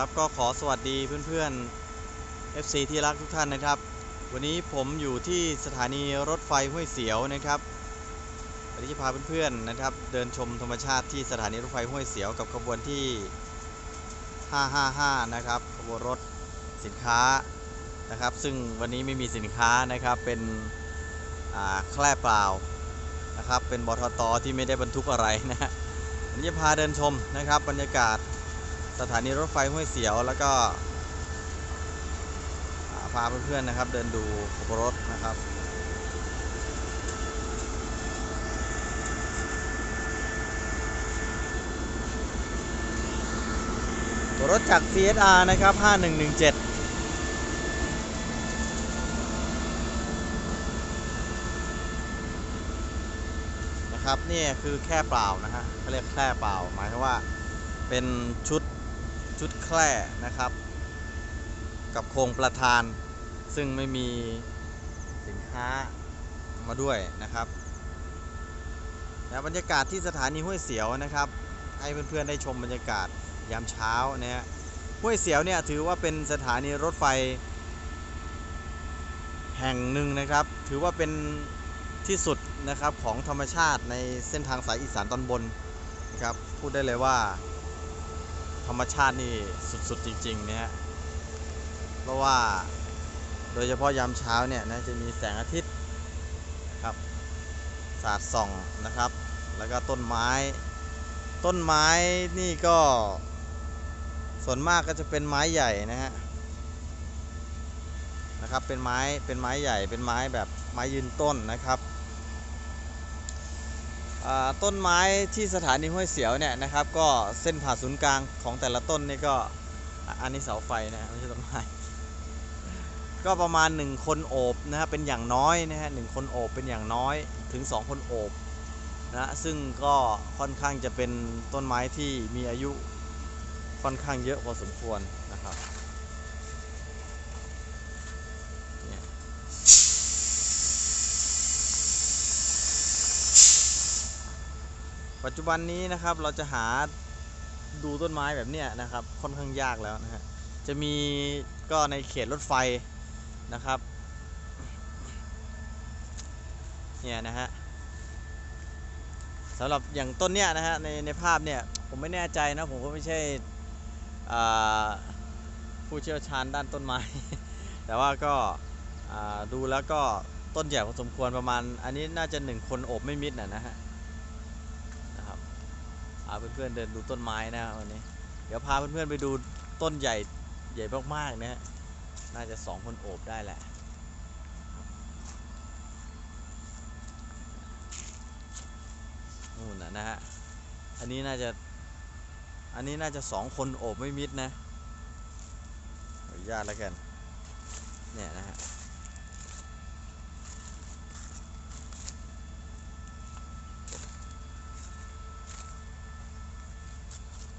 ครับก็ขอสวัสดีเพื่อนๆ FC ที่รักทุกท่านนะครับ วันนี้ผมอยู่ที่สถานีรถไฟห้วยเสียวนะครับวันนี้จะพาเพื่อนๆนะครับ เดินชมธรรมชาติที่สถานีรถไฟห้วยเสียวกับขบวนที่ 555 นะครับขบวนรถสินค้านะครับ ซึ่งวันนี้ไม่มีสินค้านะครับเป็นแคร่เปล่านะครับ เป็นบทตที่ไม่ได้บรรทุกอะไรนะฮะวันนี้จะพาเดินชมนะครับบรรยากาศ สถานีรถไฟห้วยเสียวแล้วก็พาเพื่อนๆนะครับ เดินดูขบรถนะครับรถจาก CSR นะครับ 5117นะครับนี่คือแค่เปล่านะฮะเขาเรียกแค่เปล่าหมายถึงว่าเป็นชุด ชุดแคร่นะครับ กับโครงประธาน ซึ่งไม่มีสินค้ามาด้วยนะครับแล้วบรรยากาศที่สถานีห้วยเสียวนะครับ ให้เพื่อนๆได้ชมบรรยากาศยามเช้านะฮะห้วยเสียวเนี่ยถือว่าเป็นสถานีรถไฟ แห่งหนึ่งนะครับ ถือว่าเป็นที่สุดนะครับของธรรมชาติในเส้นทางสายอีสานตอนบนนะครับพูดได้เลยว่า ธรรมชาตินี่สุดๆจริงๆนะฮะเพราะว่าโดยเฉพาะยามเช้าเนี่ยนะจะมีแสงอาทิตย์ครับสาดส่องนะครับ แล้วก็ต้นไม้ ต้นไม้นี่ก็ ส่วนมากก็จะเป็นไม้ใหญ่นะฮะนะครับเป็นไม้เป็นไม้ใหญ่เป็นไม้แบบไม้ยืนต้นนะครับ ต้นไม้ที่สถานีห้วยเสียวเนี่ยนะครับก็เส้นผ่าศูนย์กลางของแต่ละต้นนี่ก็อันนี้เสาไฟนะไม่ใช่ต้นไม้ก็ประมาณ 1 คนโอบนะฮะเป็นอย่างน้อยนะฮะหนึ่งคนโอบเป็นอย่างน้อยถึง 2 คนโอบนะซึ่งก็ค่อนข้างจะเป็นต้นไม้ที่มีอายุค่อนข้างเยอะพอสมควรนะครับ ปัจจุบันนี้นะครับเราจะหาดูต้นไม้แบบเนี้ยนะครับ ค่อนข้างยากแล้วนะฮะจะมีก็ในเขตรถไฟนะครับเนี่ยนะฮะสำหรับอย่างต้นเนี้ยนะฮะในในภาพเนี่ยผมไม่แน่ใจนะผมก็ไม่ใช่ผู้เชี่ยวชาญด้านต้นไม้ แต่ว่าก็ดูแล้วก็ต้นใหญ่พอสมควรประมาณ อันนี้น่าจะหนึ่งคนโอบไม่มิดนะนะฮะ พาเพื่อนๆเดินดูต้นไม้นะวันนี้ เดี๋ยวพาเพื่อนๆไปดูต้นใหญ่ใหญ่มากๆนะฮะน่าจะสองคนโอบได้แหละนู่นนะนะฮะ อันนี้น่าจะ อันนี้น่าจะสองคนโอบไม่มิดนะขออนุญาตแล้วกัน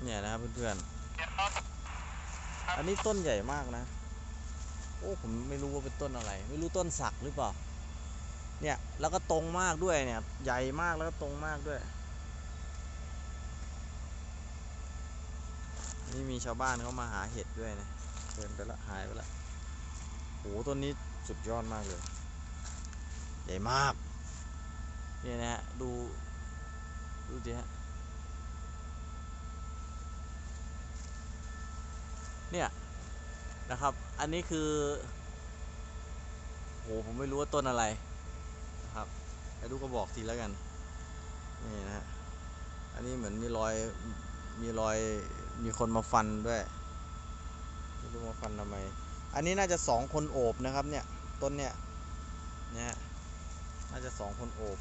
เนี่ยนะครับเพื่อนๆ อันนี้ต้นใหญ่มากนะ โอ้ผมไม่รู้ว่าเป็นต้นอะไร ไม่รู้ต้นสักหรือเปล่า เนี่ยแล้วก็ตรงมากด้วยเนี่ย ใหญ่มากแล้วก็ตรงมากด้วย นี่มีชาวบ้านเขามาหาเห็ดด้วยนะเดินไปละหายไปละโหต้นนี้สุดยอดมากเลย ใหญ่มาก เนี่ยนะฮะดู ดูดิฮะ เนี่ยนะครับ อันนี้คือโหผมไม่รู้ว่าต้นอะไรนะครับไอ้ลูกก็บอกทีแล้วกันนี่นะฮะอันนี้เหมือนมีรอยมีรอยมีคนมาฟันด้วยไม่รู้มาฟันทำไม อันนี้น่าจะสองคนโอบนะครับเนี่ยต้นเนี่ยเนี่ยน่าจะสองคนโอบ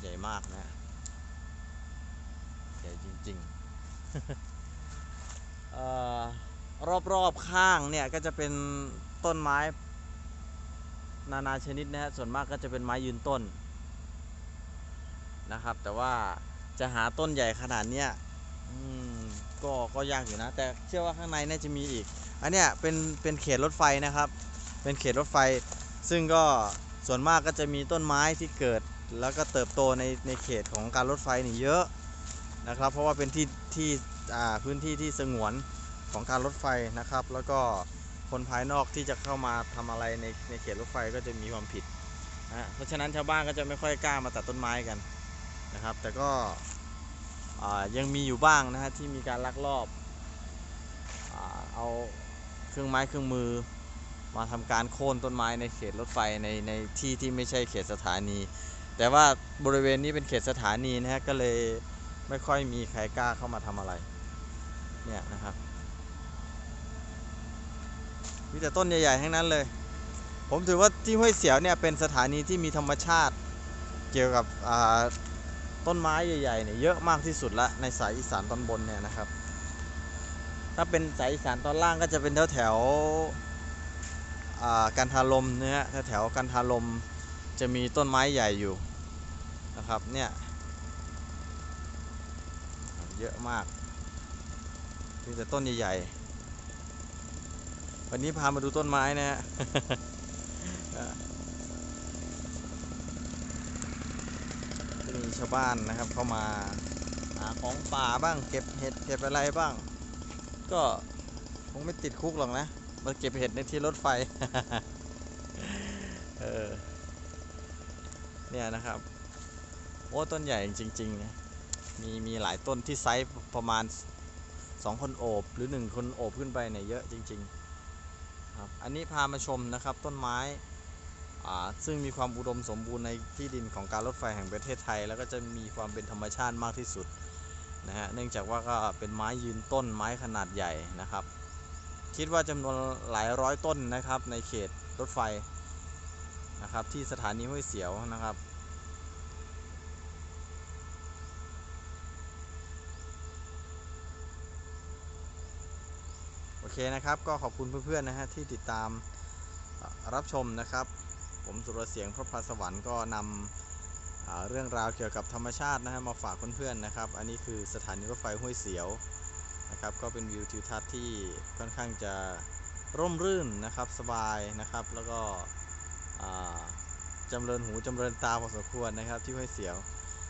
ใหญ่มากนะฮะใหญ่จริงๆเอ่อ รอบๆข้างเนี่ยก็จะเป็นต้นไม้ นานาชนิดนะฮะส่วนมากก็จะเป็นไม้ยืนต้นนะครับ แต่ว่าจะหาต้นใหญ่ขนาดเนี้ยก็ก็ยากอยู่นะ แต่เชื่อว่าข้างในน่าจะมีอีก อันเนี้ยเป็นเป็นเขตรถไฟนะครับ เป็นเขตรถไฟ ซึ่งก็ส่วนมากก็จะมีต้นไม้ที่เกิดแล้วก็เติบโตในในเขตของการรถไฟนี่เยอะนะครับ เพราะว่าเป็นที่ที่พื้นที่ที่สงวน ของการรถไฟนะครับ แล้วก็คนภายนอกที่จะเข้ามาทำอะไรในในเขตรถไฟก็จะมีความผิดนะเพราะฉะนั้นชาวบ้านก็จะไม่ค่อยกล้ามาตัดต้นไม้กันนะครับ แต่ก็ยังมีอยู่บ้างนะฮะที่มีการลักลอบอเอาเครื่องไม้เครื่องมือมาทำการโค่นต้นไม้ในเขตรถไฟในในที่ที่ไม่ใช่เขตสถานี แต่ว่าบริเวณนี้เป็นเขตสถานีนะฮะก็เลยไม่ค่อยมีใครกล้าเข้ามาทำอะไรเนี่ยนะครับ มีแต่ต้นใหญ่ๆทั้งนั้นเลย ผมถือว่าที่ห้วยเสียวเนี่ยเป็นสถานีที่มีธรรมชาติ เกี่ยวกับต้นไม้ใหญ่ๆเนี่ยเยอะมากที่สุดละในสายอีสานตอนบนเนี่ยนะครับ ถ้าเป็นสายอีสานตอนล่างก็จะเป็นแถวแถวๆอ่ากันทาลมเนื้อแถวแถวๆกันทาลมจะมีต้นไม้ใหญ่อยู่นะครับเนี่ยเยอะมากมีแต่ต้นใหญ่ๆ วันนี้พามาดูต้นไม้นะฮะมีชาวบ้านนะครับเข้ามาหาของป่าบ้าง เก็บเห็ดเก็บอะไรบ้าง ก็คงไม่ติดคุกหรอกนะมาเก็บเห็ดในที่รถไฟเออเนี่ยนะครับ โอ้ต้นใหญ่จริงๆนะมีมีหลายต้นที่ไซส์ประมาณสองคนโอบ หรือหนึ่งคนโอบขึ้นไปเนี่ยเยอะจริง ๆ ครับ อันนี้พามาชมนะครับต้นไม้ซึ่งมีความอุดมสมบูรณ์ในที่ดินของการรถไฟแห่งประเทศไทย แล้วก็จะมีความเป็นธรรมชาติมากที่สุดนะฮะเนื่องจากว่าก็เป็นไม้ยืนต้นไม้ขนาดใหญ่นะครับ คิดว่าจำนวนหลายร้อยต้นนะครับในเขตรถไฟนะครับที่สถานีห้วยเสียวนะครับ อเคนะครับ ก็ขอบคุณเพื่อนๆนะฮะที่ติดตามรับชมนะครับ ผมสุรเสียงพระพาสวรรค์ก็นำเรื่องราวเกี่ยวกับธรรมชาตินะฮะมาฝากเพื่อนๆนะครับ อันนี้คือสถานีรถไฟห้วยเสียวนะครับ ก็เป็นวิวทิวทัศน์ที่ค่อนข้างจะร่มรื่นนะครับ สบายนะครับ แล้วก็จำเริญหูจำเริญตาพอสมควรนะครับ ที่ห้วยเสียว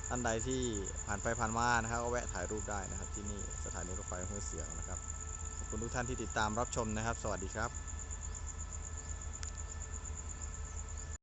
ท่านใดที่ผ่านไปผ่านมานะครับก็แวะถ่ายรูปได้นะครับ ที่นี่สถานีรถไฟห้วยเสียวนะครับ คุณทุกท่านที่ติดตามรับชมนะครับ สวัสดีครับ